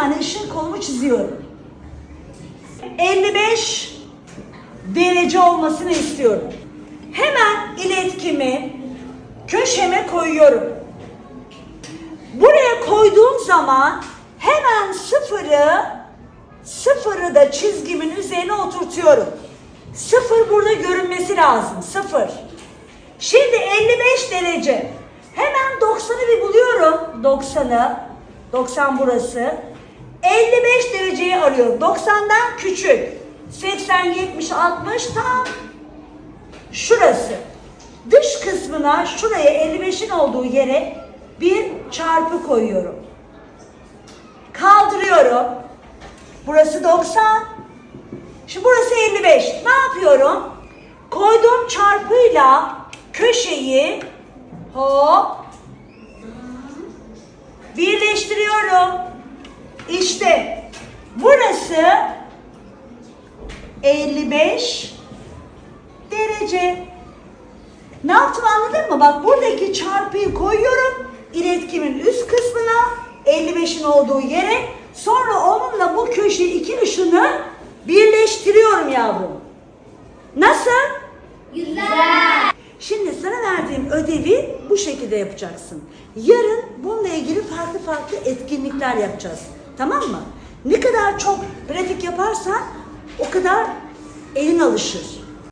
tane ışın kolumu çiziyorum. 55 derece olmasını istiyorum. Hemen iletkimi köşeme koyuyorum. Buraya koyduğum zaman hemen sıfırı sıfırı da çizgimin üzerine oturtuyorum. Sıfır burada görünmesi lazım. Sıfır. Şimdi 55 derece. Hemen 90'ı bir buluyorum. 90'ı. 90 burası. 55 dereceyi arıyorum. 90'dan küçük. 80, 70, 60 tam şurası. Dış kısmına şuraya 55'in olduğu yere bir çarpı koyuyorum. Kaldırıyorum. Burası 90. Şimdi burası 55. Ne yapıyorum? Koyduğum çarpıyla köşeyi hop birleştiriyorum. İşte burası 55 derece. Ne yaptım anladın mı? Bak buradaki çarpıyı koyuyorum. iletkimin üst kısmına 55'in olduğu yere. Sonra onunla bu köşe iki ışını birleştiriyorum yavrum. Nasıl? Güzel. Şimdi sana verdiğim ödevi bu şekilde yapacaksın. Yarın bununla ilgili farklı farklı etkinlikler yapacağız. Tamam mı? Ne kadar çok pratik yaparsan o kadar elin alışır.